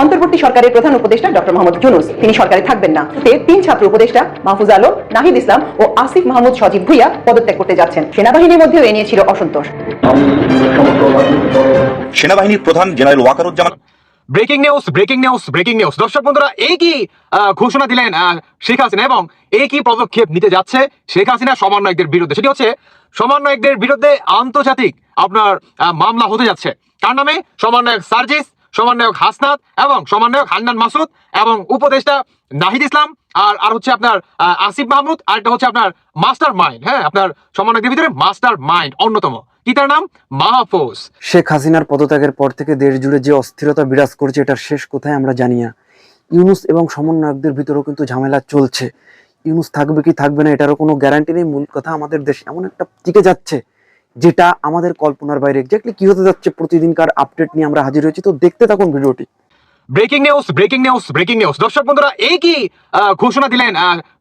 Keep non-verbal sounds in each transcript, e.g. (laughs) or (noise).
অন্তর্বর্তী সরকারের প্রধান উপদেষ্টা ডক্টর মোহাম্মদ ইউনুস। তিনি সরকারে থাকবেন না। তিন ছাত্র উপদেষ্টা মাহফুজ আলম নাহিদ ইসলাম ও আসিফ মাহমুদ সজীব ভুইয়া পদত্যাগ করতে যাচ্ছেন। সেনাবাহিনীর মধ্যেও এ নিয়ে ছিল অসন্তোষ। সেনাবাহিনীর প্রধান general Wakeruzzaman breaking news breaking news breaking news. দর্শক বন্ধুরা এই কি আহ, ঘোষণা দিলেন আহ, শেখ হাসিনা এবং এই কি পদক্ষেপ নিতে যাচ্ছে শেখ হাসিনা সমন্বয়কদের বিরুদ্ধে? সেটি হচ্ছে সমন্বয়কদের বিরুদ্ধে আন্তর্জাতিক আপনার আহ, মামলা হতে যাচ্ছে। কার নামে? সমন্বয়ক সার্জিস সমন্বয়ক হাসনাত এবং সমন্বয়ক হান্নান মাসুদ এবং উপদেষ্টা নাহিদ ইসলাম আর আর হচ্ছে আপনার আসিফ মাহমুদ আর একটা হচ্ছে আপনার মাস্টার মাইন্ড হ্যাঁ আপনার সমন্বয়কদের ভিতরে মাস্টার মাইন্ড অন্যতম। কি তার নাম? মাহফুজ। শেখ হাসিনার পদত্যাগের পর থেকে দেশ জুড়ে যে অস্থিরতা বিরাজ করছে, এটার শেষ কোথায় আমরা জানি না। ইউনুস এবং সমন্বয়কদের ভিতরেও কিন্তু ঝামেলা চলছে। ইউনুস থাকবে কি থাকবে না, এটারও কোনো গ্যারান্টি নেই। মূল কথা আমাদের দেশ এমন একটা টিকে যাচ্ছে। যেটা আমাদের কল্পনার বাইরে এক্স্যাক্টলি কি হতে যাচ্ছে প্রতিদিনকার আপডেট নিয়ে আমরা হাজির হয়েছি। তো দেখতে থাকুন ভিডিওটি। Breaking news breaking news breaking news দর্শক বন্ধুরা, এই কি ঘোষণা দিলেন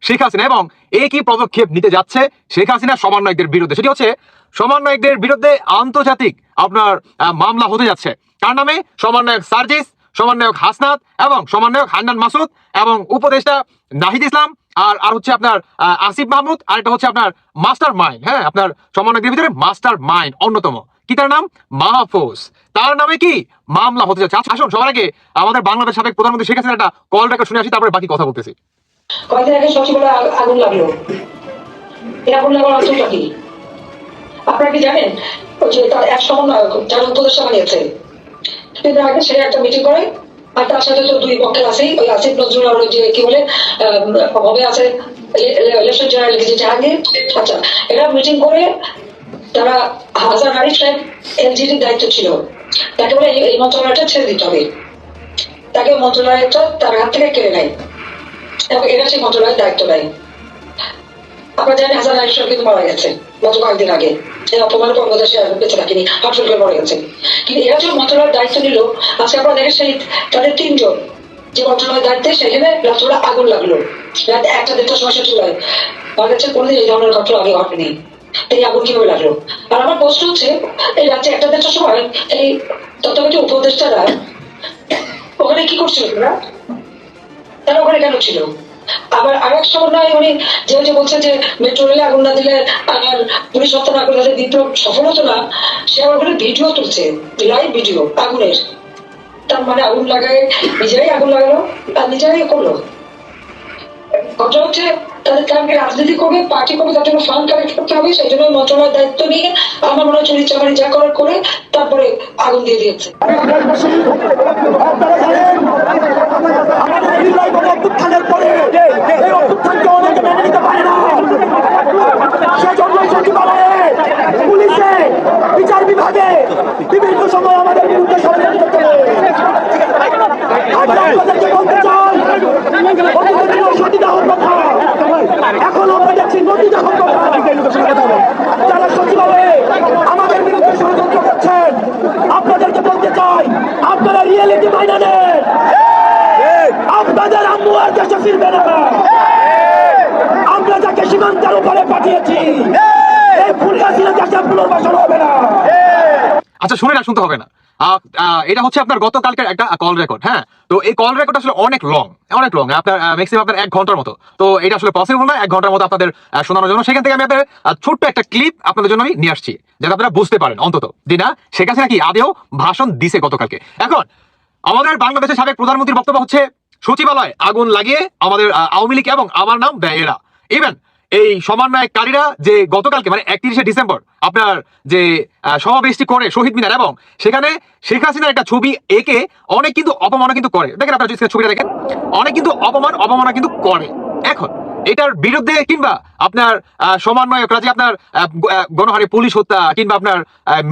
শেখ হাসিনা এবং এই কি পদক্ষেপ নিতে যাচ্ছে শেখ হাসিনা সমন্বয়কদের বিরুদ্ধে? সেটি হচ্ছে সমন্বয়কদের বিরুদ্ধে আন্তর্জাতিক আপনার মামলা হতে যাচ্ছে। কার নামে? সমন্বয়ক সার্জিস, সমন্বয়ক হাসনাত এবং সমন্বয়ক হান্নান মাসুদ এবং উপদেষ্টা নাহিদ ইসলাম। আর আর হচ্ছে আপনার আসিফ মাহমুদ আর একটা হচ্ছে আপনার মাস্টার মাইন্ড হ্যাঁ? আপনার সমন্বয়কদের ভিতরে মাস্টার মাইন্ড অন্যতম। কি তার নাম? মাহফুজ। তার নামে কি? মামলা হতে যাচ্ছে। আচ্ছা, আসুন সবার আগে আমাদের বাংলাদেশ সাবেক প্রধানমন্ত্রী শেখ হাসিনা একটা কল রেকর্ড শুনে আসি তারপরে বাকি কথা বলতেছি। কয়েকদিন আগে সচিবালয়ে আগ- আগুন লাগল। আপনারা কি জানেন? যে তার এক যারা একটা মিটিং করে আর তার সাথে তো দুই পক্ষের আছেই, ওই আসিফ নজরুল আর ওই যে কি বলে হবে আছে লেফটেন্ট জেনারেল লিখেছে জাহাঙ্গীর। আচ্ছা এরা মিটিং করে তারা হাজার আরিফ সাহেব এলজিডির দায়িত্ব ছিল। তাকে বলে এই মন্ত্রণালয়টা ছেড়ে দিতে হবে। তাকে মন্ত্রণালয়টা তার হাত থেকে কেড়ে নেয়। এবং এরা সেই মন্ত্রণালয়ের দায়িত্ব নেয়। আমরা জানি হাসান আরিফ কিন্তু মারা গেছে, গত কয়েকদিন আগে। অপমানের পর বোধহয় সে বেঁচে থাকেনি হার্ট করে মরে গেছে। কিন্তু এরা যখন মন্ত্রণালয়ের দায়িত্ব নিল, আজকে আপনারা দেখেন সেই তাদের তিনজন, যে মন্ত্রণালয়ের দায়িত্বে সেখানে রাত্রবেলা আগুন লাগল। রাত একটা দেড়টার সময় সে চুলায়। মারা গেছে, কোনোদিন এই ধরনের ঘটনা আগে ঘটেনি। এই আগুন কীভাবে লাগল? আর আমার প্রশ্ন হচ্ছে, এই রাত্রে একটা দেড়টার সময় এই তত্ত্বাবধায়ক উপদেষ্টারা ওখানে কি করছিল তারা ওখানে কেন ছিল? আবার আরেক সমন্বয় উনি যে বলছে যে মেট্রো রেলে আগুন না দিলে আর পুলিশ হত্যা না করলে বিপ্লব সফল হতো না, সে আবার ওখানে ভিডিও তুলছে লাইভ ভিডিও আগুনের। তার মানে আগুন লাগায়, নিজেরাই আগুন লাগালো, আর নিজেরাই করল। কথা হচ্ছে তাদের তাদেরকে রাজনীতি করবে পার্টি করবে, তার জন্য ফান্ড কালেক্ট করতে হবে, সেই জন্য মন্ত্রণালয়ের দায়িত্ব নিয়ে আমার মনে চুরি চামারি যা করার করে তারপরে আগুন দিয়ে দিয়েছে। বলে অভ্যুত্থানের পরে এই বিচার বিভাগে বিভিন্ন সময় আমাদের বিরুদ্ধে বলতে চাই ছিল সতীদাহর কথা এখন আমরা দেখছি নদীদাহর কথা যারা সচিবালয়ে আমাদের বিরুদ্ধে ষড়যন্ত্র করছেন। আপনাদেরকে বলতে চাই, আপনারা রিয়েলিটি মাইনা নেন আপনাদের আম্মু আর দেশে ফিরবে না। আমরা যাকে সীমান্তের উপরে পাঠিয়েছি, এই ফুলগাছিরা দেশে পুনর্বাসন হবে না। আচ্ছা শুনে না, শুনতে হবে না। এটা হচ্ছে আপনার গতকালকের একটা কল রেকর্ড হ্যাঁ? তো এই কল রেকর্ড আসলে অনেক লং অনেক লং আপনার ম্যাক্সিমাম আপনার এক ঘণ্টার মতো। তো এটা আসলে পসিবল না, এক ঘণ্টার মতো আপনাদের শোনানোর জন্য। সেখান থেকে আমি আপনাদের ছোট্ট একটা ক্লিপ আপনাদের জন্য আমি নিয়ে আসছি, যাতে আপনারা বুঝতে পারেন, অন্তত। যে না, শেখ হাসিনা কি আদেও ভাষণ দিছে গতকালকে। এখন, আমাদের বাংলাদেশের সাবেক প্রধানমন্ত্রীর বক্তব্য হচ্ছে সচিবালয় আগুন লাগিয়ে আমাদের আওয়ামী লীগ এবং আমার নাম দেয় ইভেন এই সমন্বয়কারীরা যে গতকালকে মানে একত্রিশে ডিসেম্বর, আপনার যে সমাবেশটি করে শহীদ মিনার এবং সেখানে শেখ হাসিনার একটা ছবি একে অনেক কিন্তু অপমানও কিন্তু করে। দেখেন আপনারা যদি ছবিটা দেখেন, অনেক কিন্তু অপমান অপমাননা কিন্তু করে। এখন এটার বিরুদ্ধে কিংবা আপনার সমন্বয়করা যে আপনার গণহারে পুলিশ হত্যা কিংবা আপনার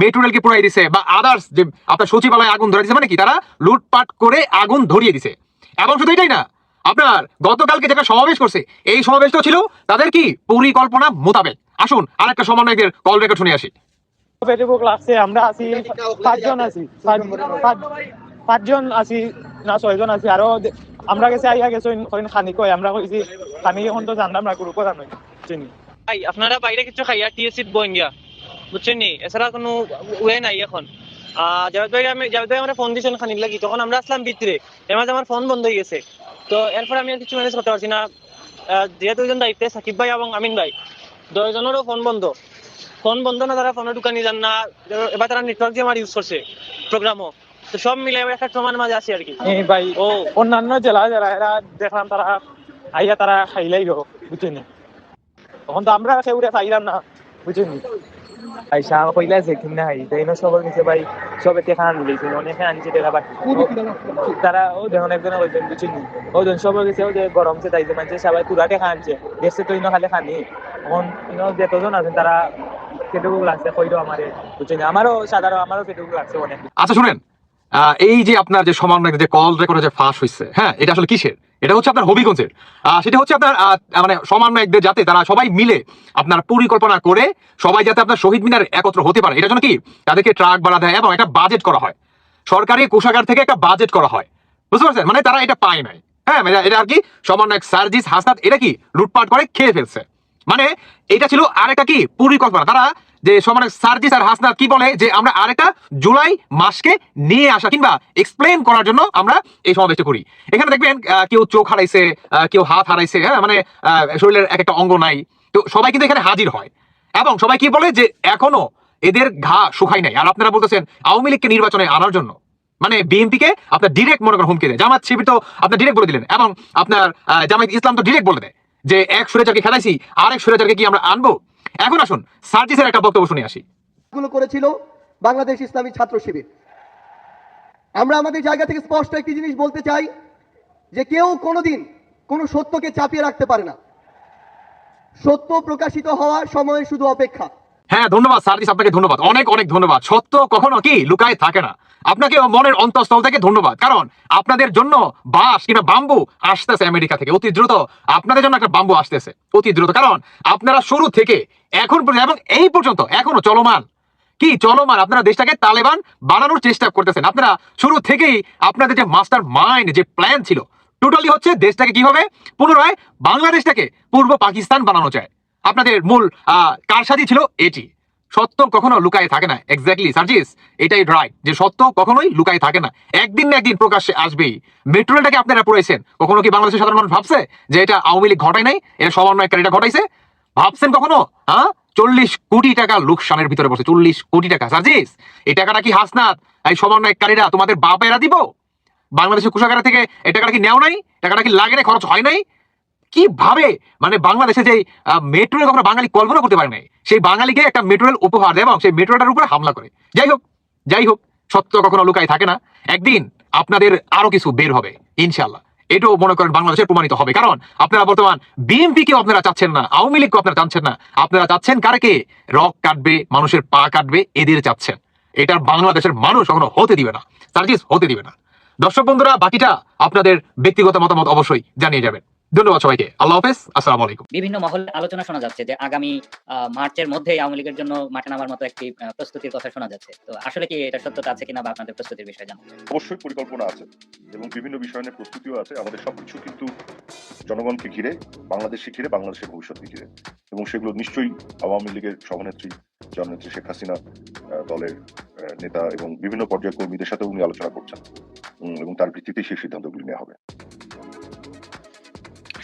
মেট্রো পুরাই দিছে বা আদার্স যে আপনার সচিবালয়ে আগুন ধরে দিছে মানে কি? তারা লুটপাট করে আগুন ধরিয়ে দিছে। এবং শুধু এটাই না। আপনার গতকালকে যেটা সমাবেশ করছে এই সমাবেশটা ছিল তাদের কি? পরিকল্পনা মোতাবেক। আসুন আরেকটা সমন্বয়কের কল রেকর্ড শুনে আসি। ফেসবুক লাগছে আমরা আছি পাঁচজন আছি পাঁচ- পাঁচ- পাঁচজন আছি না ছয়জন আছি আরও আমরা গেছি আইয়া গেছো খানি কয় আমরা কইছি খানি এখন তো জানলাম না গ্রুপও জানাই চিনি। ভাই আপনারা বাইরে কিছু খাইয়া টিএসিট বইন গিয়া বুঝছেন নি? এছাড়া কোনো ওয়ে নাই এখন। জাভেদ ভাই আমি জাভেদ ভাই আমরা ফোন দিয়েছেন খানিক লাগি তখন আমরা আসলাম ভিতরে। এর মাঝে আমার ফোন বন্ধ হয়ে গেছে। তো এরপর আমি আর কিছু ম্যানেজ করতে পারছি না। যেহেতু দুজন দায়িত্বে সাকিব ভাই এবং আমিন ভাই দুজনেরও ফোন বন্ধ। ফোন বন্ধ না তারা ফোনে ঢুকানি যান না। এবার তারা নেটওয়ার্ক দিয়ে আমার ইউজ করছে প্রোগ্রামও তো সব মিলে এবার একটা ট্রমার মাঝে আছি আর কি। ভাই ও। অন্যান্য জেলা যারা এরা দেখলাম তারা আইয়া তারা খাইলাই গো বুঝছেন? তখন তো আমরা কেউ খাইলাম না বুঝছেন? আইসা কইলা যে কিনা হাই তাই না সবার কাছে ভাই সবে টেকা আনলিছে অনেকে আনছে টেকা বাট তারা ও দেখুন একজনে কইছেন বুঝছেন ওজন সবার কাছে ও যে গরম সে তাইছে মানে সবাই পুরা টেকা আনছে। দেখছে তো ইনো খালি খানি। এখন ইনো যতজন আছেন তারা কেটুকু লাগছে কইরো আমারে বুঝছেন আমারও সাধারণ আমারও কেটুকু লাগছে অনেক। আচ্ছা শুনেন। এই যে আপনার যে সমন্বয় যে কল রেকর্ডে যে ফাঁস হয়েছে হ্যাঁ এটা আসলে কিসের? এটা হচ্ছে আপনার হবিগঞ্জের। সেটা হচ্ছে আপনার মানে সমন্বয়কদের যাতে তারা সবাই মিলে আপনার পরিকল্পনা করে সবাই যাতে আপনার শহীদ মিনার একত্র হতে পারে। এটার জন্য কি? তাদেরকে ট্রাক ভাড়া দেয় এবং একটা বাজেট করা হয়। সরকারি কোষাগার থেকে একটা বাজেট করা হয়। বুঝতে পারছেন? মানে তারা এটা পায় নাই। হ্যাঁ মানে এটা আর কি? সমন্বয়ক সার্জিস হাসনাত, এটা কি? লুটপাট করে খেয়ে ফেলছে। মানে এটা ছিল আর একটা কি? পরিকল্পনা। তারা যে সমান সার্জিস আর হাসনাত কি বলে? যে আমরা আরেকটা জুলাই মাসকে নিয়ে আসা কিংবা এক্সপ্লেন করার জন্য আমরা এই সমাবেশটা করি। এখানে দেখবেন কেউ চোখ হারাইছে কেউ হাত হারাইছে হ্যাঁ? মানে শরীরের এক একটা অঙ্গ নাই। তো সবাই কিন্তু এখানে হাজির হয়। এবং সবাই কি বলে যে এখনও এদের ঘা শুকাই নাই। আর আপনারা বলতেছেন আওয়ামী লীগকে নির্বাচনে আনার জন্য। মানে বিএনপিকে আপনার ডিরেক্ট মনে করেন হুমকি দেয়। জামাত শিবির তো আপনার ডিরেক্ট বলে দিলেন। এবং আপনার আহ, জামায়াত ইসলাম তো ডিরেক্ট বলে দেয়। যে এক সুরেচারকে খেলাইছি আর এক সুরেচারকে কি আমরা আনব? এখন আসুন, সার্জিসের একটা বক্তব্য শুনে আসি। গুলো করেছিল বাংলাদেশ ইসলামী ছাত্র শিবির। আমরা আমাদের জায়গা থেকে স্পষ্ট একটি জিনিস বলতে চাই, যে কেউ কোনোদিন কোনো সত্যকে চাপিয়ে রাখতে পারে না। সত্য প্রকাশিত হওয়ার সময় শুধু অপেক্ষা। হ্যাঁ ধন্যবাদ সার্জিস আপনাকে ধন্যবাদ। অনেক অনেক ধন্যবাদ। সত্য কখনো কি লুকায় থাকে না। আপনাকে মনের অন্তঃস্থল থেকে ধন্যবাদ। কারণ আপনাদের জন্য বাঁশ কিংবা বাম্বু আসতেছে আমেরিকা থেকে। অতি দ্রুত আপনাদের জন্য একটা বাম্বু আসতেছে। অতি দ্রুত। কারণ আপনারা শুরু থেকে এখন পর্যন্ত এবং এই পর্যন্ত এখনও চলমান। কি চলমান? আপনারা দেশটাকে তালেবান বানানোর চেষ্টা করতেছেন। আপনারা শুরু থেকেই আপনাদের যে মাস্টার মাইন্ড, যে প্ল্যান ছিল, টোটালি হচ্ছে দেশটাকে কীভাবে পুনরায় বাংলাদেশটাকে পূর্ব পাকিস্তান বানানো যায়। আপনাদের মূল আহ, কারসাজি ছিল এটি। সত্য কখনো লুকায়ে থাকে না। এক্স্যাক্টলি সার্জিস এটাই রাইট যে সত্য কখনোই লুকায়ে থাকে না। একদিন না একদিন প্রকাশ্যে আসবেই। মেট্রো রেলটাকে আপনারা পড়েছেন। কখনো কি বাংলাদেশের সাধারণ মানুষ ভাবছে যে এটা আওয়ামী লীগ ঘটায় নাই? এটা সমন্বয়কারীটা ঘটাইছে? ভাবছেন কখনো? হ্যাঁ চল্লিশ কোটি টাকা লোকসানের ভিতরে বসে চল্লিশ কোটি টাকা। সার্জিস এই টাকাটা কি হাসনাত? এই সমন্বয়কারীরা তোমাদের বাপেরা দিব? বাংলাদেশের কোষাগার থেকে এই টাকাটা কি নেও নাই? টাকাটা কি লাগে খরচ হয় নাই? কীভাবে মানে বাংলাদেশে যে মেট্রো রেল কখনো বাঙালি কল্পনা করতে পারে নাই সেই বাঙালিকে একটা মেট্রো রেল উপহার দেয় এবং সেই মেট্রো রেলের উপরে হামলা করে। যাই হোক যাই হোক, সত্য কখনো লুকায় থাকে না। একদিন আপনাদের আরও কিছু বের হবে ইনশাল্লাহ এটাও মনে করেন বাংলাদেশে প্রমাণিত হবে। কারণ আপনারা বর্তমান বিএনপি কেও আপনারা চাচ্ছেন না, আওয়ামী লীগকে আপনারা চাচ্ছেন না। আপনারা চাচ্ছেন কারকে রক কাটবে, মানুষের পা কাটবে, এদের চাচ্ছেন। এটার বাংলাদেশের মানুষ কখনো হতে দিবে না, সার্জিস হতে দিবে না। দর্শক বন্ধুরা, বাকিটা আপনাদের ব্যক্তিগত মতামত অবশ্যই জানিয়ে যাবেন। ধন্যবাদ সবাইকে। আল্লাহ হাফেজ আসসালামু আলাইকুম। বিভিন্ন মহলে আলোচনা শোনা যাচ্ছে যে আগামী আহ, মার্চের মধ্যে আওয়ামী লীগের জন্য মাঠে নামার মতো একটি প্রস্তুতির কথা শোনা যাচ্ছে। তো আসলে কি এটা সত্যতা আছে কিনা বা আপনাদের প্রস্তুতির বিষয়ে জানো অবশ্যই পরিকল্পনা আছে এবং বিভিন্ন বিষয় নিয়ে প্রস্তুতিও আছে। আমাদের সবকিছু কিন্তু জনগণকে ঘিরে বাংলাদেশকে ঘিরে বাংলাদেশের ভবিষ্যৎকে ঘিরে। এবং সেগুলো নিশ্চয়ই আওয়ামী লীগের সভানেত্রী জননেত্রী শেখ হাসিনা আহ, দলের নেতা এবং বিভিন্ন পর্যায়ের কর্মীদের সাথে উনি আলোচনা করছেন। এবং তার ভিত্তিতেই সেই সিদ্ধান্তগুলি নেওয়া হবে।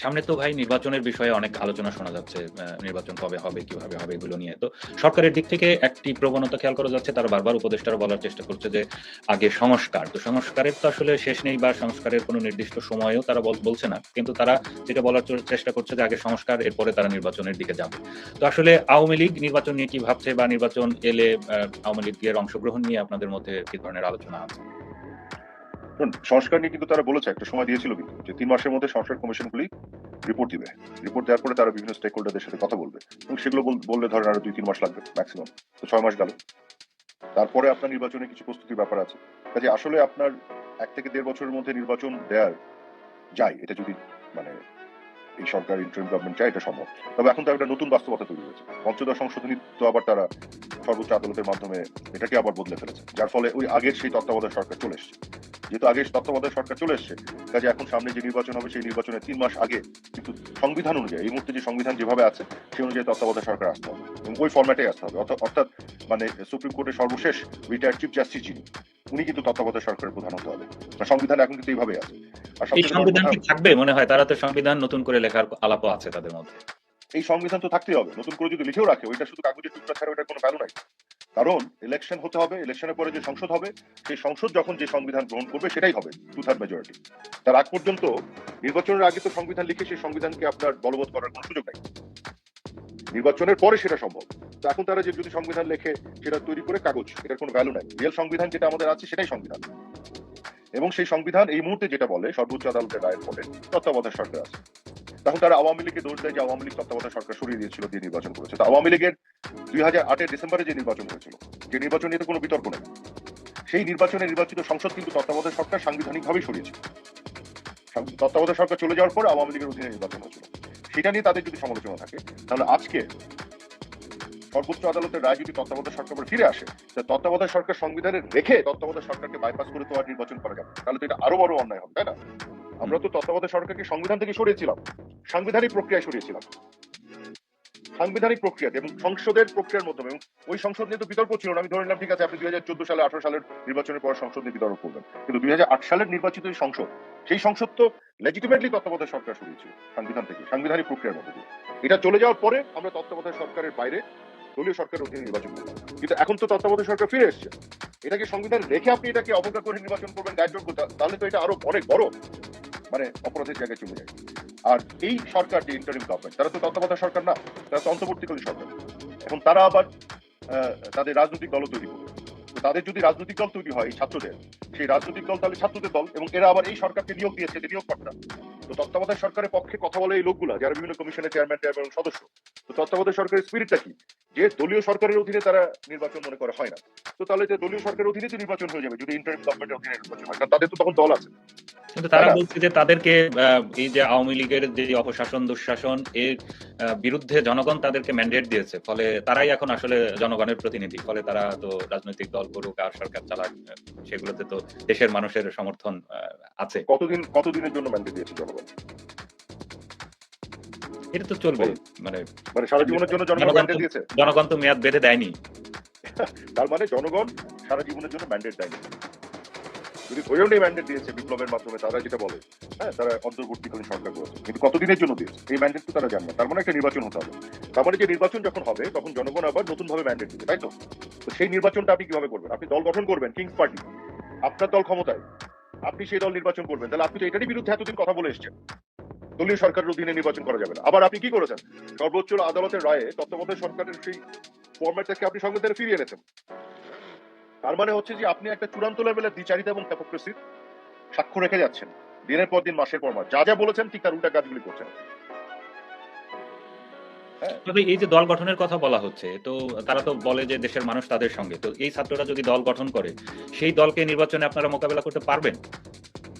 সামনে তো ভাই নির্বাচনের বিষয়ে অনেক আলোচনা শোনা যাচ্ছে নির্বাচন কবে হবে, কীভাবে হবে এগুলো নিয়ে। তো সরকারের দিক থেকে একটি প্রবণতা খেয়াল করা যাচ্ছে, তারা বারবার উপদেষ্টারা বলার চেষ্টা করছে যে আগে সংস্কার। তো সংস্কারের তো আসলে শেষ নেই বা সংস্কারের কোনো নির্দিষ্ট সময়ও তারা বলছে না। কিন্তু তারা যেটা বলার চেষ্টা করছে যে আগে সংস্কার, এরপরে তারা নির্বাচনের দিকে যাবে। তো আসলে আওয়ামী লীগ নির্বাচন নিয়ে কি ভাবছে বা নির্বাচন এলে আওয়ামী লীগের অংশগ্রহণ নিয়ে আপনাদের মধ্যে কি ধরনের আলোচনা আছে? সংস্কার নিয়ে কিন্তু তারা বলেছে, একটা সময় দিয়েছিল কিন্তু, যে তিন মাসের মধ্যে সংস্কার কমিশনগুলি রিপোর্ট দিবে। রিপোর্ট দেওয়ার পরে তারা বিভিন্ন স্টেক হোল্ডারদের সাথে কথা বলবে। এবং সেগুলো বললে ধরেন আরও দুই তিন মাস লাগবে ম্যাক্সিমাম তো ছয় মাস গেল। তারপরে আপনার নির্বাচনে কিছু প্রস্তুতির ব্যাপার আছে। কাজে আসলে আপনার এক থেকে দেড় বছরের মধ্যে নির্বাচন দেওয়ার যায়, এটা যদি মানে এই সরকার ইন্টারিম গভর্নমেন্ট চায়, এটা সম্ভব। তবে এখন তো একটা নতুন বাস্তবতা তৈরি হয়েছে। পঞ্চদশ সংশোধনী তো আবার তারা সর্বোচ্চ আদালতের মাধ্যমে এটাকে আবার বদলে ফেলেছে। যার ফলে ওই আগের সেই তত্ত্বাবধায়ক সরকার চলে এসেছে। যেহেতু আগে তত্ত্বাবধায়ক সরকার চলে এসছে কাজে এখন সামনে যে নির্বাচন হবে সেই নির্বাচনের তিন মাস আগে কিন্তু সংবিধান অনুযায়ী এই মুহূর্তে যে সংবিধান যেভাবে আছে সেই অনুযায়ী তত্ত্বাবধায়ক সরকার আসতে হবে এবং ওই ফরম্যাটে আসতে হবে। অর্থাৎ- মানে সুপ্রিম কোর্টের সর্বশেষ রিটায়ার্ড চিফ জাস্টিস যিনি উনি কিন্তু তত্ত্বাবধায়ক সরকারের প্রধান হতে হবে। সংবিধান এখন কিন্তু এইভাবে আছে। আর সংবিধান কি থাকবে? মনে হয় তারা তো সংবিধান নতুন করে লেখার আলাপও আছে তাদের মধ্যে। এই সংবিধান তো থাকতেই হবে। নতুন করে যদি লিখেও রাখে ওইটা শুধু কাগজের টুকরা ছাড়া ওইটার কোনো ভ্যালু নাই। কারণ ইলেকশন হতে হবে ইলেকশনের পরে যে সংসদ হবে, সেই সংসদ যখন যে সংবিধান গ্রহণ করবে সেটাই হবে টু থার্ড মেজরিটি তার আগ পর্যন্ত নির্বাচনের আগে তো সংবিধান লিখে সেই সংবিধানকে আপনার বলবৎ করার কোনো সুযোগ নাই। নির্বাচনের পরে সেটা সম্ভব। তো এখন তারা যে যদি সংবিধান লেখে, সেটা তৈরি করে কাগজ, এটার কোনো ভ্যালু নাই। রিয়েল সংবিধান যেটা আমাদের আছে, সেটাই সংবিধান। এবং সেই সংবিধান এই মুহূর্তে যেটা বলে, সর্বোচ্চ আদালতের রায়ের ফলে তত্ত্বাবধায়ক সরকার আছে। তখন তারা আওয়ামী লীগকে দোষ দেয় যে আওয়ামী লীগ তত্ত্বাবধায়ক সরকার সরিয়ে দিয়েছিল দিয়ে নির্বাচন করেছে। তো আওয়ামী লীগের দুই হাজার আটের ডিসেম্বরে যে নির্বাচন হয়েছিল, যে নির্বাচন নিয়ে তো কোনো বিতর্ক নেই। সেই নির্বাচনে নির্বাচিত সংসদ কিন্তু তত্ত্বাবধায়ক সরকার সাংবিধানিকভাবেই সরিয়েছে। সাং- তত্ত্বাবধায়ক সরকার চলে যাওয়ার পরে আওয়ামী লীগের অধীনে নির্বাচন হয়েছিল। সেটা নিয়ে তাদের যদি সমালোচনা থাকে, তাহলে আজকে সর্বোচ্চ আদালতের রায় যদি তত্ত্বাবধায়ক সরকার ফিরে আসে তত্ত্বাবধায়ক সরকার সংবিধানে রেখে তত্ত্বাবধায়ক সরকারকে বাইপাস করে তো আর নির্বাচন করা যাবে তাহলে তো এটা আরও বড় অন্যায় হবে, তাই না? আমরা তো তত্ত্বাবধায়ক সরকারকে সংবিধান থেকে সরিয়েছিলাম। সাংবিধানিক প্রক্রিয়ায় সরিয়েছিলাম। সাংবিধানিক প্রক্রিয়াতে এবং সংসদের প্রক্রিয়ার মাধ্যমে এবং ওই সংসদ নিয়ে তো বিতর্ক ছিল না। আমি ধরে নিলাম, ঠিক আছে, আপনি দুই হাজার চোদ্দ সালে, আঠারো সালের নির্বাচনের পর সংসদ নিয়ে বিতর্ক করবেন কিন্তু দুই হাজার আট সালের নির্বাচিত সংসদ, সেই সংসদ তো লেজিটিমেটলি তত্ত্বাবধায়ক সরকার সরিয়েছিল সংবিধান থেকে, সাংবিধানিক প্রক্রিয়ার মধ্যে দিয়ে। এটা চলে যাওয়ার পরে আমরা তত্ত্বাবধায়ক সরকারের বাইরে দলীয় সরকারের অধীনে নির্বাচন করলাম। কিন্তু এখন তো তত্ত্বাবধায়ক সরকার ফিরে এসছে। এটাকে সংবিধান রেখে আপনি এটাকে অবজ্ঞা করে নির্বাচন করবেন গাইডলাইন তাহলে তো এটা আরও অনেক বড়। মানে অপরাধের জায়গায় চলে যায়। আর এই সরকার যে ইন্টারিম গভর্নমেন্ট তারা তো তত্ত্বাবধায়ক সরকার না, তারা তো অন্তর্বর্তীকালীন সরকার। এখন তারা আবার তাদের রাজনৈতিক দল তৈরি করবে। তাদের যদি রাজনৈতিক দল তৈরি হয় ছাত্রদের সেই রাজনৈতিক দল তাহলে ছাত্রদের দল এবং এরা আবার এই সরকারকে নিয়োগ দিয়েছে যে নিয়োগকর্তা। তো তত্ত্বাবধায়ক সরকারের পক্ষে কথা বলে এই লোকগুলা যারা বিভিন্ন কমিশনের চেয়ারম্যান চেয়ারম্যান সদস্য তো তত্ত্বাবধায়ক সরকারের স্পিরিটটা কি? যে দলীয় সরকারের অধীনে তারা নির্বাচন মনে করা হয় না। তো তাহলে যে দলীয় সরকারের অধীনে তো নির্বাচন হয়ে যাবে যদি ইন্টারিম গভর্নমেন্টের অধীনে নির্বাচন হয় কারণ তাদের তো তখন দল আছে। কিন্তু তারা বলছে যে তাদেরকে এই যে আওয়ামী লীগের যে অপশাসন দুঃশাসন এর বিরুদ্ধে জনগণ তাদেরকে ম্যান্ডেট দিয়েছে। ফলে তারাই এখন আসলে জনগণের প্রতিনিধি। ফলে তারা তো রাজনৈতিক দল করুক আর সরকার চালাক সেগুলোতে তো দেশের মানুষের সমর্থন আছে। কতদিন কতদিনের জন্য ম্যান্ডেট দিয়েছে জনগণ? এটা তো চলবে মানে মানে সারা জীবনের জন্য জনগণ জনগণ ম্যান্ডেট দিয়েছে? জনগণ তো মেয়াদ বেঁধে দেয়নি। (laughs) তার মানে জনগণ সারা জীবনের জন্য ম্যান্ডেট দেয়নি। যদি ধরেও নেই ম্যান্ডেট দিয়েছে বিপ্লবের মাধ্যমে, তারা যেটা বলে হ্যাঁ তারা অন্তর্বর্তীকালীন সরকার করেছে কিন্তু কতদিনের জন্য দিয়েছে? এই ম্যান্ডেট তো তারা জানে না। তার মানে একটা নির্বাচন হতে হবে। তার মানে যে নির্বাচন যখন হবে, তখন জনগণ আবার নতুন ভাবে ম্যান্ডেট দিবে, তাই তো? তো সেই নির্বাচনটা আপনি কীভাবে করবেন? আপনি দল গঠন করবেন কিংস পার্টি আপনার দল ক্ষমতায়। আপনি সেই দল নির্বাচন করবেন। তাহলে আপনি তো এটারই বিরুদ্ধে এতদিন কথা বলে এসছেন। দলীয় সরকারের অধীনে নির্বাচন করা যাবে না। আবার আপনি কি করেছেন? সর্বোচ্চ আদালতের রায়ে তত্ত্বাবধায়ক সরকারের সেই ফরম্যাটটাকে আপনি সংবিধানে ফিরিয়ে এনেছেন। তার মানে হচ্ছে যে আপনি একটা চূড়ান্ত লেভেলের দ্বিচারিতা এবং hypocrisy-র সাক্ষ্য রেখে যাচ্ছেন, দিনের পর দিন, মাসের পর মাস। যা যা বলেছেন, ঠিক তার উল্টা কাজগুলি করছেন। তবে এই যে দল গঠনের কথা বলা হচ্ছে, তো তারা তো বলে যে দেশের মানুষ তাদের সঙ্গে। তো এই ছাত্ররা যদি দল গঠন করে, সেই দলকে নির্বাচনে আপনারা মোকাবেলা করতে পারবেন?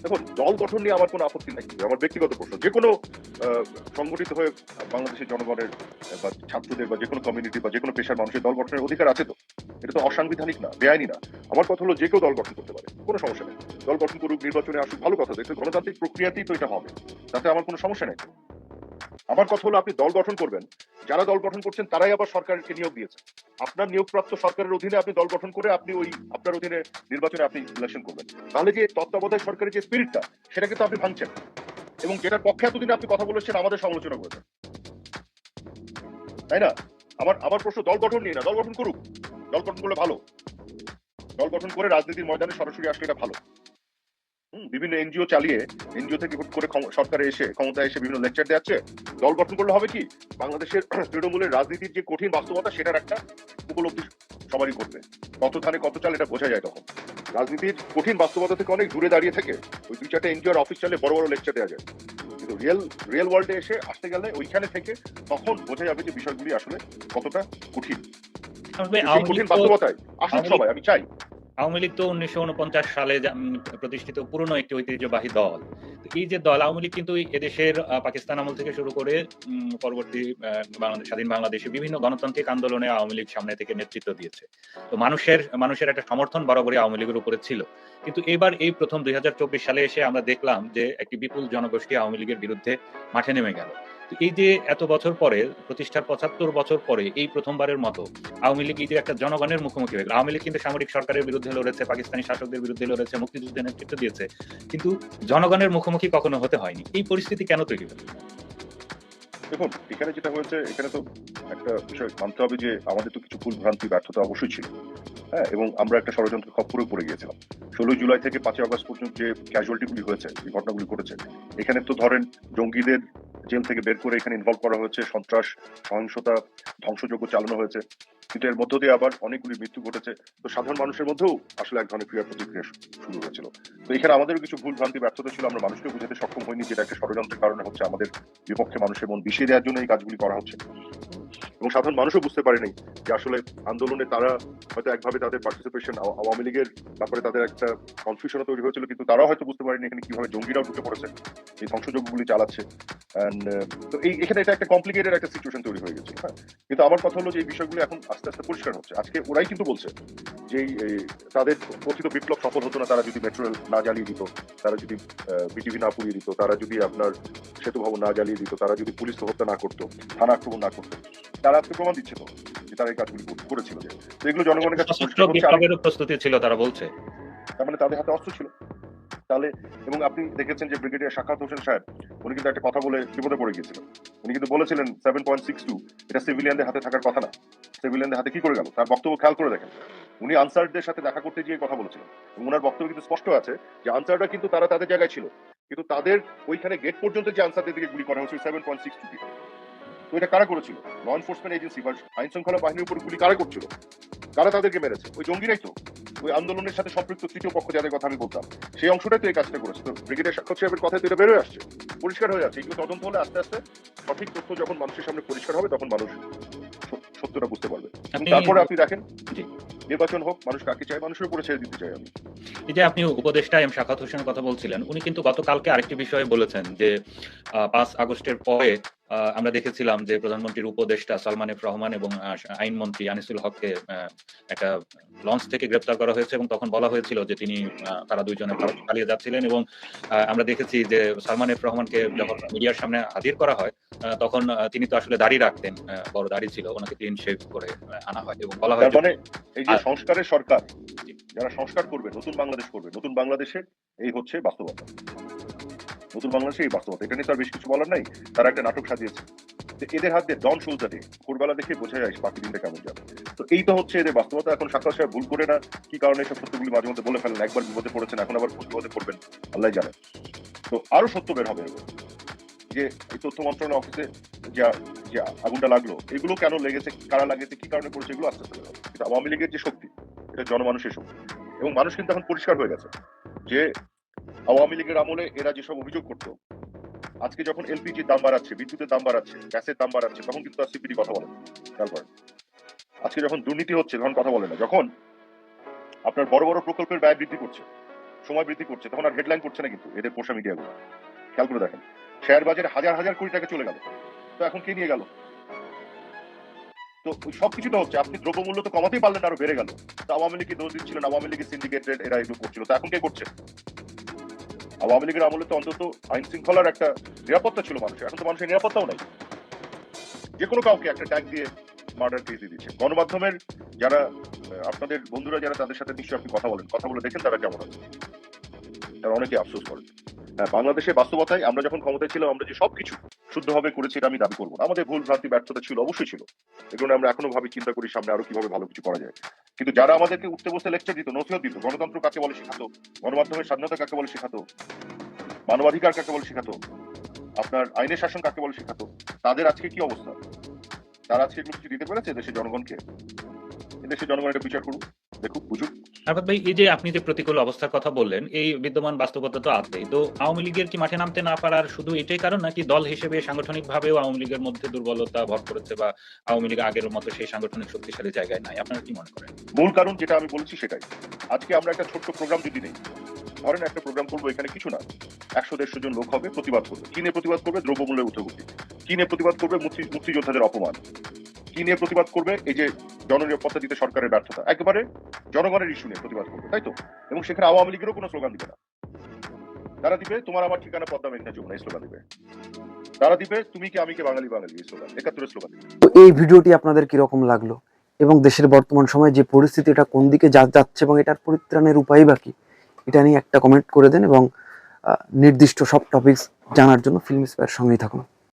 দেখুন, দল গঠন নিয়ে আমার কোনো আপত্তি নাই। আমার ব্যক্তিগত প্রশ্ন। যে কোনো সংগঠিত হয়ে বাংলাদেশের জনগণের বা ছাত্রদের বা যে কোনো কমিউনিটি বা যে কোনো পেশার মানুষের দল গঠনের অধিকার আছে তো? এটা তো অসাংবিধানিক না, বেআইনি না। আমার কথা হলো যে কেউ দল গঠন করতে পারে, কোনো সমস্যা নেই। দল গঠন করুক, নির্বাচনে আসুক, ভালো কথা দেখতে গণতান্ত্রিক প্রক্রিয়াতেই তো এটা হবে। তাতে আমার কোনো সমস্যা নেই। আমার কথা হলো আপনি দল গঠন করবেন। যারা দল গঠন করছেন তারাই আবার সরকারকে নিয়োগ দিয়েছে। আপনার নিয়োগপ্রাপ্ত সরকারের অধীনে আপনি দল গঠন করে আপনি ওই আপনার অধীনে নির্বাচনে আপনি ইলেকশন করবেন। তাহলে যে তত্ত্বাবধায়ক সরকারের যে স্পিরিটটা সেটাকে তো আপনি ভাঙছেন। এবং যেটার পক্ষে এতদিন আপনি কথা বলেছেন, আমাদের সমালোচনা করেছেন। তাই না? আমার আমার প্রশ্ন, দল গঠন নিয়ে না, দল গঠন করুক। দল গঠন করলে ভালো। দল গঠন করে রাজনীতির ময়দানে সরাসরি আসলে এটা ভালো। বিভিন্ন এনজিও চালিয়ে এনজিও থেকে হুট করে সরকারে এসে ক্ষমতায় এসে বিভিন্ন লেকচার দেওয়াচ্ছে দল গঠন করলে হবে কি? বাংলাদেশের (clears throat) তৃণমূলের রাজনীতির যে কঠিন বাস্তবতা সেটার একটা উপলব্ধি সবারই করবে কত ধানে কত চাল এটা বোঝা যায় তখন। রাজনীতির কঠিন বাস্তবতা থেকে অনেক দূরে দাঁড়িয়ে থেকে ওই দুই চারটে এনজিওর অফিস চালে বড় বড় লেকচার দেওয়া যায়। কিন্তু রিয়েল রিয়েল ওয়ার্ল্ডে এসে আসতে গেলে ওইখানে থেকে তখন বোঝা যাবে যে বিষয়গুলি আসলে কতটা কঠিন। কঠিন বাস্তবতায় লীগ- সবাই আমি চাই। আওয়ামী লীগ তো উনিশশো উনপঞ্চাশ সালে প্রতিষ্ঠিত পুরনো একটি ঐতিহ্যবাহী দল। এই যে দল, আওয়ামী লীগ কিন্তু এদেশের পাকিস্তান আমল থেকে শুরু করে পরবর্তী বাংলাদেশ, স্বাধীন বাংলাদেশে বিভিন্ন গণতান্ত্রিক আন্দোলনে আওয়ামী লীগ সামনে থেকে নেতৃত্ব দিয়েছে। তো মানুষের মানুষের একটা সমর্থন বরাবরই আওয়ামী লীগের উপরে ছিল। কিন্তু এবার এই প্রথম দুই হাজার চব্বিশ সালে এসে আমরা দেখলাম যে একটি বিপুল জনগোষ্ঠী আওয়ামী লীগের বিরুদ্ধে মাঠে নেমে গেল। এই যে এত বছর পরে, প্রতিষ্ঠার পঁচাত্তর বছর পরে এই প্রথমবারের মতো আওয়ামী লীগ, এই যে একটা জনগণের মুখোমুখি হয়ে গেল। আওয়ামী লীগ কিন্তু সামরিক সরকারের বিরুদ্ধে লড়েছে, পাকিস্তানি শাসকদের বিরুদ্ধে লড়েছে, মুক্তিযুদ্ধের নেতৃত্ব দিয়েছে। কিন্তু জনগণের মুখোমুখি কখনো হতে হয়নি। এই পরিস্থিতি কেন তৈরি হলো? দেখুন, এখানে যেটা হয়েছে, এখানে তো একটা বিষয় মানতে হবে যে, আমাদের তো কিছু ভুল ভ্রান্তি ব্যর্থতা অবশ্যই ছিল। হ্যাঁ এবং আমরা একটা ষড়যন্ত্র খপ্পরে পড়ে গিয়েছিলাম। ষোলোই জুলাই থেকে পাঁচই আগস্ট পর্যন্ত যে ক্যাজুয়ালিটিগুলি হয়েছে, যে ঘটনাগুলি ঘটেছে, এখানে তো ধরেন জঙ্গিদের জেল থেকে বের করে এখানে ইনভলভ করা হয়েছে। সন্ত্রাস সহিংসতা ধ্বংসযজ্ঞ চালানো হয়েছে। কিন্তু মধ্য দিয়ে আবার অনেকগুলি মৃত্যু ঘটেছে। তো সাধারণ মানুষের মধ্যেও আসলে এক ধরনের ক্রিয়া প্রতিক্রিয়া শুরু হয়েছিল। তো এখানে আমাদেরও কিছু ভুল ভ্রান্তি, ব্যর্থতা ছিল। আমরা মানুষকে বুঝাতে সক্ষম হইনি যেটা একটা ষড়যন্ত্রের কারণে হচ্ছে আমাদের বিপক্ষে মানুষের মন বিষিয়ে দেওয়ার জন্য এই কাজগুলি করা হচ্ছে। এবং সাধারণ মানুষও বুঝতে পারেনি যে আসলে আন্দোলনে তারা হয়তো একভাবে তাদের পার্টিসিপেশন আওয়ামী লীগের ব্যাপারে তাদের একটা কনফিউশনও তৈরি হয়েছিল, কিন্তু তারাও হয়তো বুঝতে পারেনি এখানে কীভাবে জঙ্গিরাও ঢুকে পড়েছে, এই ধ্বংসযজ্ঞগুলি চালাচ্ছে। তো এই এখানে এটা একটা কমপ্লিকেটেড একটা সিচুয়েশন তৈরি হয়ে গেছে। হ্যাঁ। কিন্তু আমার কথা হলো যে এই বিষয়গুলো এখন আস্তে আস্তে পরিষ্কার হচ্ছে। আজকে ওরাই কিন্তু বলছে যে তাদের কথিত বিপ্লব সফল হতো না তারা যদি মেট্রো রেল না জ্বালিয়ে দিত তারা যদি বিটিভি না পুড়িয়ে দিত তারা যদি আপনার সেতু ভবন না জ্বালিয়ে দিত তারা যদি পুলিশ হত্যা না করতো থানা আক্রমণ না করতো তারা আজকে প্রমাণ দিচ্ছে তো যে তারা এই কাজগুলি করেছিল যে। এগুলো জনগণের কাছে প্রস্তুতি ছিল তারা বলছে। তার মানে তাদের হাতে অস্ত্র ছিল। তাহলে এবং আপনি দেখেছেন যে ব্রিগেডিয়ার শাখাত হোসেন সাহেব, উনি কিন্তু একটা কথা বলে বিপদে পড়ে গিয়েছিলেন উনি কিন্তু বলেছিলেন সেভেন পয়েন্ট সিক্স টু এটা সিভিলিয়ানদের হাতে থাকার কথা না। সিভিলিয়ানদের হাতে কি করে গেল? তার বক্তব্য খেয়াল করে দেখেন। উনি আনসারদের সাথে দেখা করতে গিয়ে কথা বলেছিলেন। এবং ওনার বক্তব্য কিন্তু স্পষ্ট আছে যে আনসাররা কিন্তু তারা তাদের জায়গায় ছিল। কিন্তু তাদের ওইখানে গেট পর্যন্ত যে আনসারদের দিকে গুলি করা হয়েছিল সেভেন পয়েন্ট সিক্স টু তো এটা কারা করেছিল? ল এনফোর্সমেন্ট এজেন্সি বা আইন শৃঙ্খলা বাহিনীর উপর গুলি কারা করছিল? কারা তাদেরকে মেরেছে? ওই জঙ্গিরাই তো। ওই আন্দোলনের সাথে সম্পৃক্ত তৃতীয় পক্ষ যাদের কথা আমি বলতাম সেই অংশটাই তো এই কাজটা করেছে। তো ব্রিগেডিয়ার সাক্ষর সাহেবের কথা তো এটা বেরোয় আসছে। পরিষ্কার হয়ে যাচ্ছে। এগুলো তদন্ত হলে আস্তে আস্তে সঠিক তথ্য যখন মানুষের সামনে পরিষ্কার হবে তখন মানুষ সত্যটা বুঝতে পারবে। তারপরে আপনি দেখেন জি। নির্বাচন হোক মানুষ কাকে চায় মানুষের উপরে ছেড়ে দিতে চাই আমি। এই যে আপনি উপদেষ্টা এম শাখাত হোসেনের কথা বলছিলেন উনি কিন্তু গতকালকে আরেকটি বিষয়ে বলেছেন যে পাঁচ আগস্টের পরে আমরা দেখেছিলাম যে প্রধানমন্ত্রীর উপদেষ্টা সালমান এফ রহমান এবং আইনমন্ত্রী আনিসুল হককে একটা লঞ্চ থেকে গ্রেপ্তার করা হয়েছে এবং তখন বলা হয়েছিল যে তিনি তারা দুইজনে ভারত পালিয়ে যাচ্ছিলেন এবং আমরা দেখেছি যে সালমান এফ রহমানকে যখন মিডিয়ার সামনে হাজির করা হয় তখন তিনি তো আসলে দাড়ি রাখতেন বড় দাড়ি ছিল ওনাকে ক্লিন শেভ করে আনা হয় এবং বলা হয় মানে এই যে সংস্কারের সরকার যারা সংস্কার করবে নতুন বাংলাদেশ করবে নতুন বাংলাদেশের এই হচ্ছে বাস্তবতা। নতুন বাংলাদেশে এই বাস্তবতা। এটা নিয়ে তার বেশ কিছু বলার নাই। তারা একটা নাটক সাজিয়েছে। তো এদের হাত দিয়ে ডন সুলতানে ভোরবেলা দেখে বোঝা যায় বাকি দিনটা কেমন যাবে। তো এই তো হচ্ছে এদের বাস্তবতা। এখন সাক্ষাৎ সাহেব ভুল করে না। কি কারণে সব সত্যগুলি মাঝে মধ্যে বলে ফেলেন? একবার বিপদে পড়েছেন, এখন আবার বিপদে পড়বেন। আল্লাহ জানে। তো আরও সত্য বের হবে যে এই তথ্য মন্ত্রণালয় অফিসে যা, যে আগুনটা লাগল, এগুলো কেন লেগেছে, কারা লাগেছে কি কারণে করেছে, এগুলো আস্তে আস্তে কিন্তু আওয়ামী লীগের যে শক্তি, এটা জনমানুষের শক্তি। এবং মানুষ কিন্তু এখন পরিষ্কার হয়ে গেছে। যে আওয়ামী লীগের আমলে এরা যেসব অভিযোগ করতো, আজকে যখন এলপিজির দাম বাড়াচ্ছে, বিদ্যুতের দাম বাড়াচ্ছে, গ্যাসের দাম বাড়াচ্ছে, তখন কিন্তু আর সিপিডি কথা বলে। খেয়াল করেন। আজকে যখন দুর্নীতি হচ্ছে, তখন কথা বলে না। যখন আপনার বড় বড় প্রকল্পের ব্যয় বৃদ্ধি করছে, সময় বৃদ্ধি করছে, তখন আর হেডলাইন করছে না কিন্তু এদের পোষা মিডিয়াগুলো খেয়াল করে দেখেন শেয়ার বাজারে হাজার হাজার কোটি টাকা চলে গেল, তো এখন কে নিয়ে গেল? তো সবকিছু তো হচ্ছে, আপনি দ্রব্যমূল্য তো কমাতেই পারলেন আরও বেড়ে গেল। তো আওয়ামী লীগকে দোষ দিচ্ছিলেন আওয়ামী লীগের সিন্ডিকেটেড এরা এগুলো করছিল, তো এখন কে করছে? আওয়ামী লীগের আমলে তো অন্তত আইন শৃঙ্খলার একটা নিরাপত্তা ছিল মানুষের। এখন তো মানুষের নিরাপত্তাও নাই। যে কোনো কাউকে একটা ট্যাগ দিয়ে মার্ডার কেস দিয়ে দিচ্ছে। গণমাধ্যমের যারা আপনাদের বন্ধুরা যারা তাদের সাথে নিশ্চয়ই আপনি কথা বলেন। কথা বলে দেখেন তারা কেমন আছে। তারা অনেকে আফসোস করেন। বাংলাদেশের বাস্তবতায় আমরা যখন ক্ষমতায় ছিলাম, আমরা যে সবকিছু শুদ্ধভাবে করেছি, এটা আমি দাবি করব না। আমাদের ভুল ভ্রান্তি ব্যর্থতা ছিল, অবশ্যই ছিল। এগুলো আমরা এখনও ভাবে, চিন্তা করি সামনে আরও কীভাবে ভালো কিছু করা যায়। কিন্তু যারা আমাদেরকে উঠতে বসে লেকচার দিত, নথিও দিত, গণতন্ত্র কাকে বলে শেখাতো, গণমাধ্যমের স্বাধীনতা কাকে বলে শেখাতো, মানবাধিকার কাকে বলে শেখাতো, আপনার আইনের শাসন কাকে বলে শেখাতো, তাদের আজকে কি অবস্থা? তারা আজকে কিছু দিতে পেরেছে দেশের জনগণকে? এদেশের জনগণ এটা বিচার করুক। দেখুক ভাই এই যে আপনি যে প্রতিকূল অবস্থার কথা বললেন এই বিদ্যমান বাস্তবতা তো আছেই। তো আওয়ামী লীগের কি মাঠে নামতে না পারার শুধু এটাই কারণ নাকি দল হিসেবে আওয়ামী লীগের মধ্যে দুর্বলতা ভর করেছে বা আওয়ামী লীগ আগের মতো সেই সাংগঠনিক শক্তিশালী জায়গায় নাই? আপনারা কি মনে করেন? মূল কারণ যেটা আমি বলেছি সেটাই। আজকে আমরা একটা ছোট্ট প্রোগ্রাম যদি নেই ধরেন একটা প্রোগ্রাম করব এখানে কিছু না একশো দেড়শো জন লোক হবে প্রতিবাদ করবে। কি প্রতিবাদ করবে? দ্রব্যমূল্যের উঠোগুটি কি নিয়ে প্রতিবাদ করবে? মুক্তি- মুক্তিযোদ্ধাদের অপমান। কি নিয়ে প্রতিবাদ করবে? এই যে জননিরাপত্তা দিতে সরকারের ব্যর্থতা। একেবারে জনগণের ইস্যু নিয়ে প্রতিবাদ করবে, তাই তো? এবং সেখানে আওয়ামী লীগেরও কোনো স্লোগান দিবে না। তারা দিবে, তোমার আমার ঠিকানা পদ্মা মেঘনা যমুনা এই স্লোগান দিবে। তারা দিবে, তুমি কি আমি কি বাঙালি বাঙালি এই স্লোগান, একাত্তরের স্লোগান তো এই ভিডিওটি আপনাদের কীরকম লাগল? এবং দেশের বর্তমান সময়ে যে পরিস্থিতি, এটা কোন দিকে যা যাচ্ছে এবং এটার পরিত্রাণের উপায় বা কি? এটা নিয়ে একটা কমেন্ট করে দেন এবং নির্দিষ্ট সব টপিকস জানার জন্য ফিল্ম স্পেয়ার সঙ্গেই থাকুন।